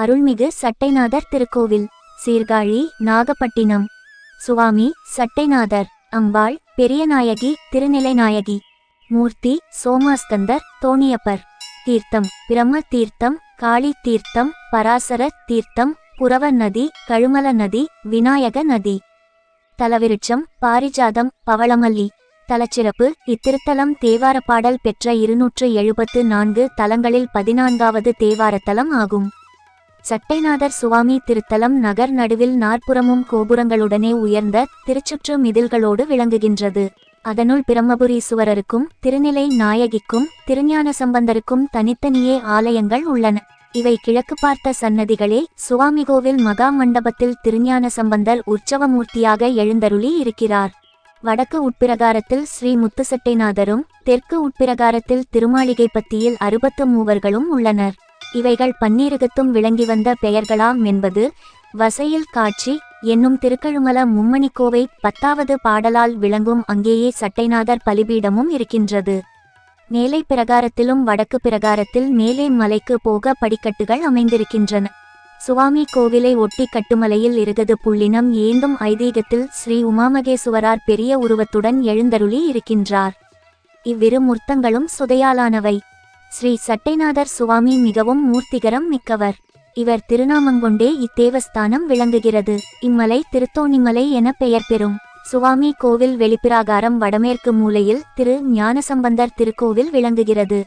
அருள்மிகு சட்டைநாதர் திருக்கோவில் சீர்காழி நாகப்பட்டினம். சுவாமி சட்டைநாதர் அம்பாள் பெரியநாயகி திருநிலைநாயகி மூர்த்தி சோமாஸ்கந்தர் தோணியப்பர். தீர்த்தம் பிரம்ம தீர்த்தம் காளி தீர்த்தம் பராசர தீர்த்தம் புரவ நதி கழுமல நதி விநாயக நதி. தலவிருட்சம் பாரிஜாதம் பவளமல்லி. தலச்சிறப்பு இத்திருத்தலம் தேவார பாடல் பெற்ற இருநூற்று எழுபத்து நான்கு தலங்களில் பதினான்காவது தேவாரத்தலம் ஆகும். சட்டைநாதர் சுவாமி திருத்தலம் நகர் நடுவில் நாற்புறமும் கோபுரங்களுடனே உயர்ந்த திருச்சுற்று மிதில்களோடு விளங்குகின்றது. அதனுள் பிரம்மபுரீசுவரருக்கும் திருநிலை நாயகிக்கும் திருஞான சம்பந்தருக்கும் தனித்தனியே ஆலயங்கள் உள்ளன. இவை கிழக்கு பார்த்த சன்னதிகளே சுவாமிகோவில் மகா மண்டபத்தில் திருஞான சம்பந்தர் உற்சவமூர்த்தியாக எழுந்தருளி இருக்கிறார். வடக்கு உட்பிரகாரத்தில் ஸ்ரீ முத்துசட்டைநாதரும் தெற்கு உட்பிரகாரத்தில் திருமாளிகைப்பத்தியில் அறுபத்து மூவர்களும் உள்ளனர். இவைகள் பன்னீரகத்தும் விளங்கி வந்த பெயர்களாம் என்பது வசையில் காட்சி என்னும் திருக்கழுமல மும்மணிக்கோவை பத்தாவது பாடலால் விளங்கும் அங்கேயே சட்டைநாதர் பலிபீடமும் இருக்கின்றது. மேலை பிரகாரத்திலும் வடக்கு பிரகாரத்தில் மேலே மலைக்கு போக படிக்கட்டுகள் அமைந்திருக்கின்றன. சுவாமி கோவிலை ஒட்டி கட்டுமலையில் இருகது புள்ளினம் ஏந்தும் ஐதீகத்தில் ஸ்ரீ உமாமகேசுவரார் பெரிய உருவத்துடன் எழுந்தருளி இருக்கின்றார். இவ்விரு முர்த்தங்களும் சுதையாலானவை. ஸ்ரீ சட்டைநாதர் சுவாமி மிகவும் மூர்த்திகரம் மிக்கவர். இவர் திருநாமங்கொண்டே இத்தேவஸ்தானம் விளங்குகிறது. இம்மலை திருத்தோணிமலை என பெயர் பெறும். சுவாமி கோவில் வெளிப்பிராகாரம் வடமேற்கு மூலையில் திரு ஞானசம்பந்தர் திருக்கோவில் விளங்குகிறது.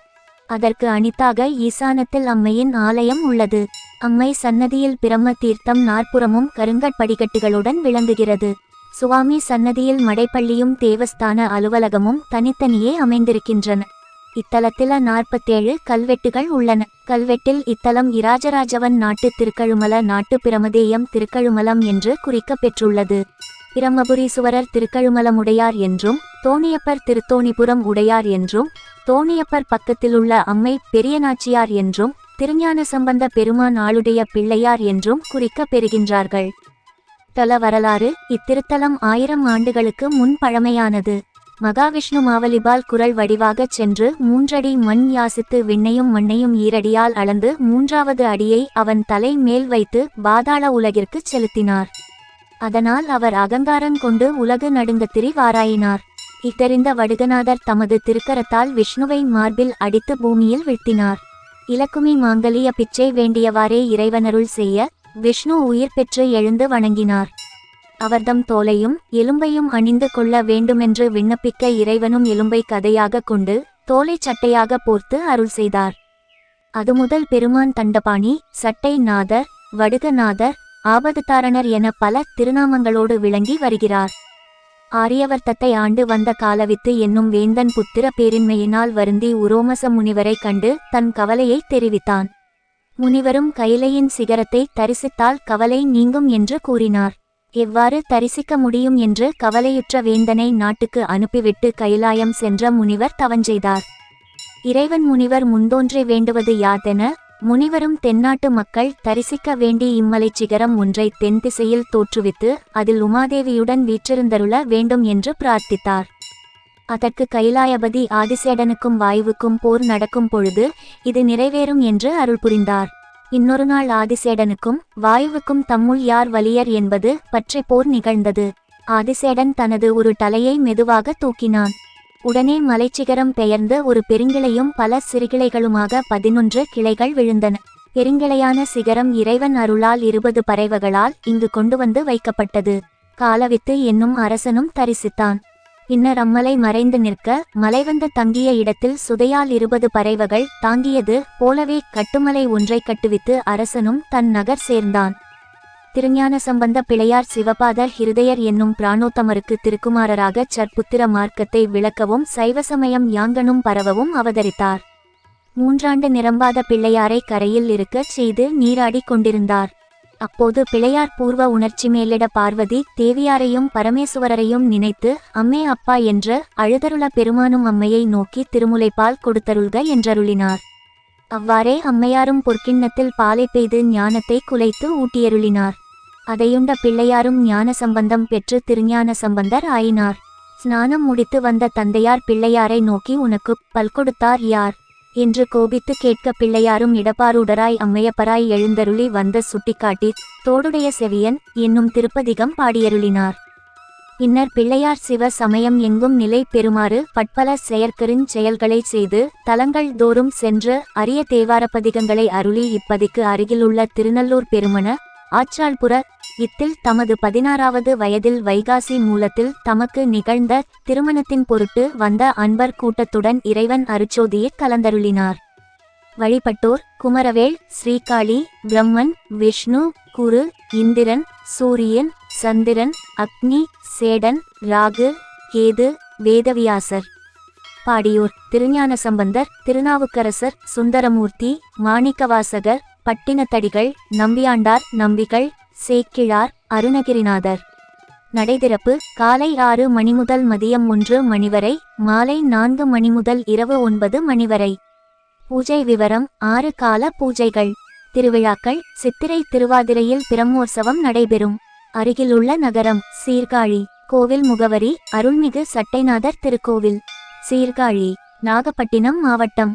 அதற்கு அணித்தாக ஈசானத்தில் அம்மையின் ஆலயம் உள்ளது. அம்மை சன்னதியில் பிரம்ம தீர்த்தம் நாற்புறமும் கருங்கற்படிக்கட்டுகளுடன் விளங்குகிறது. சுவாமி சன்னதியில் மடைப்பள்ளியும் தேவஸ்தான அலுவலகமும் தனித்தனியே அமைந்திருக்கின்றன. இத்தலத்தில நாற்பத்தேழு கல்வெட்டுகள் உள்ளன. கல்வெட்டில் இத்தலம் இராஜராஜவன் நாட்டு திருக்கழுமல நாட்டு பிரமதேயம் திருக்கழுமலம் என்று குறிக்கப்பெற்றுள்ளது. பிரம்மபுரீசுவரர் திருக்கழுமலமுடையார் என்றும் தோணியப்பர் திருத்தோணிபுரம் உடையார் என்றும் தோணியப்பர் பக்கத்திலுள்ள அம்மை பெரியநாச்சியார் என்றும் திருஞான சம்பந்த பெருமான் ஆளுடைய பிள்ளையார் என்றும் குறிக்கப் பெறுகின்றார்கள் தல வரலாறு இத்திருத்தலம் ஆயிரம் ஆண்டுகளுக்கு முன் பழமையானது. மகாவிஷ்ணு மாவலிபால் குரல் வடிவாகச் சென்று மூன்றடி மண் யாசித்து விண்ணையும் மண்ணையும் ஈரடியால் அளந்து மூன்றாவது அடியை அவன் தலை மேல் வைத்து பாதாள உலகிற்குச் செலுத்தினார். அதனால் அவர் அகங்காரம் கொண்டு உலகு நடுங்கத்திரி திரிவாராயினார். இத்தறிந்த வடுகநாதர் தமது திருக்கரத்தால் விஷ்ணுவை மார்பில் அடித்து பூமியில் வீழ்த்தினார். இலக்குமி மாங்கலிய பிச்சை வேண்டியவாறே இறைவனருள் செய்ய விஷ்ணு உயிர் பெற்று எழுந்து வணங்கினார். அவர்தம் தோலையும் எலும்பையும் அணிந்து கொள்ள வேண்டுமென்று விண்ணப்பிக்க இறைவனும் எலும்பை கதையாக கொண்டு தோலை சட்டையாக போர்த்து அருள் செய்தார். அது முதல் பெருமான் தண்டபாணி சட்டை நாதர் வடுகநாதர் ஆபதுதாரணர் என பல திருநாமங்களோடு விளங்கி வருகிறார். ஆரியவர்த்தத்தை ஆண்டு வந்த காலவித்து என்னும் வேந்தன் புத்திர பேரின்மையினால் வருந்தி உரோமச முனிவரை கண்டு தன் கவலையை தெரிவித்தான். முனிவரும் கைலையின் சிகரத்தை தரிசித்தால் கவலை நீங்கும் என்று கூறினார். எவ்வாறு தரிசிக்க முடியும் என்று கவலையுற்ற வேந்தனை நாட்டுக்கு அனுப்பிவிட்டு கைலாயம் சென்ற முனிவர் தவஞ்செய்தார் இறைவன் முனிவர் முந்தோன்றி வேண்டுவது யாதென முனிவரும் தென்னாட்டு மக்கள் தரிசிக்க வேண்டி இம்மலைச் சிகரம் ஒன்றை தென் திசையில் தோற்றுவித்து அதில் உமாதேவியுடன் வீற்றிருந்தருள வேண்டும் என்று பிரார்த்தித்தார். அதற்கு கைலாயபதி ஆதிசேடனுக்கும் வாயுவுக்கும் போர் நடக்கும் பொழுது இது நிறைவேறும் என்று அருள் புரிந்தார். இன்னொரு நாள் ஆதிசேடனுக்கும் வாயுவுக்கும் தம்முள் யார் வலியர் என்பது பற்றி போர் நிகழ்ந்தது. ஆதிசேடன் தனது ஒரு தலையை மெதுவாக தூக்கினான். உடனே மலைச்சிகரம் பெயர்ந்து ஒரு பெருங்கிளையும் பல சிறுகிளைகளுமாக பதினொன்று கிளைகள் விழுந்தன. பெருங்கிளையான சிகரம் இறைவன் அருளால் இருபது பறவைகளால் இங்கு கொண்டு வந்து வைக்கப்பட்டது. காலவித்து என்னும் அரசனும் தரிசித்தான். பின்னர் அம்மலை மறைந்து நிற்க மலைவந்து தங்கிய இடத்தில் சுதையால் இருபது பறைவகள் தாங்கியது. போலவே கட்டுமலை ஒன்றை கட்டுவித்து அரசனும் தன் நகர் சேர்ந்தான். திருஞான சம்பந்த பிள்ளையார் சிவபாத ஹிருதயர் என்னும் பிராணோத்தமருக்கு திருக்குமாரராக சற்புத்திர மார்க்கத்தை விளக்கவும் சைவ சமயம் யாங்கனும் பரவவும் அவதரித்தார். மூன்றாண்டு நிரம்பாத பிள்ளையாரை கரையில் இருக்கச் செய்து நீராடிக் கொண்டிருந்தார். அப்போது பிள்ளையார் பூர்வ உணர்ச்சி மேலிட பார்வதி தேவியாரையும் பரமேசுவரரையும் நினைத்து அம்மே அப்பா என்று அழுதருள பெருமானும் அம்மையை நோக்கி திருமுலைப்பால் கொடுத்தருள்க என்றருளினார். அவ்வாறே அம்மையாரும் பொற்கிண்ணத்தில் பாலை பெய்து ஞானத்தை குலைத்து ஊட்டியருளினார். அதையுண்ட பிள்ளையாரும் ஞான சம்பந்தம் பெற்று திருஞான சம்பந்தர் ஆயினார். ஸ்நானம் முடித்து வந்த தந்தையார் பிள்ளையாரை நோக்கி உனக்கு பல் கொடுத்தார் யார்? என்று கோபித்து கேட்க பிள்ளையாரும் இடப்பாருடராய் அம்மையப்பராய் எழுந்தருளி வந்த சுட்டிக்காட்டி தோடுடைய செவியன் என்னும் திருப்பதிகம் பாடியருளினார். பின்னர் பிள்ளையார் சிவ சமயம் எங்கும் நிலை பெறுமாறு பட்பல செயற்கரின் செயல்களைச் செய்து தலங்கள் தோறும் சென்று அரிய தேவார பதிகங்களை அருளி இப்பதிக்கு அருகிலுள்ள திருநல்லூர் பெருமன ஆச்சாள்புர இத்தில் தமது பதினாறாவது வயதில் வைகாசி மூலத்தில் தமக்கு நிகழ்ந்த திருமணத்தின் பொருட்டு வந்த அன்பர் கூட்டத்துடன் இறைவன் அருச்சோதியை கலந்தருளினார். வழிபட்டோர் குமரவேல் ஸ்ரீகாளி பிரம்மன் விஷ்ணு குரு இந்திரன் சூரியன் சந்திரன் அக்னி சேடன் ராகு கேது வேதவியாசர். பாடியோர் திருஞான சம்பந்தர் திருநாவுக்கரசர் சுந்தரமூர்த்தி மாணிக்கவாசகர் பட்டினத்தடிகள் நம்பியாண்டார் நம்பிகள் சேக்கிழார் அருணகிரிநாதர். நடைதிறப்பு காலை ஆறு மணி முதல் மதியம் ஒன்று மணி வரை மாலை நான்கு மணி முதல் இரவு ஒன்பது மணி வரை. பூஜை விவரம் ஆறு கால பூஜைகள். திருவிழாக்கள் சித்திரை திருவாதிரையில் பிரம்மோற்சவம் நடைபெறும். அருகிலுள்ள நகரம் சீர்காழி கோவில் முகவரி அருள்மிகு சட்டைநாதர் திருக்கோவில். சீர்காழி நாகப்பட்டினம் மாவட்டம்.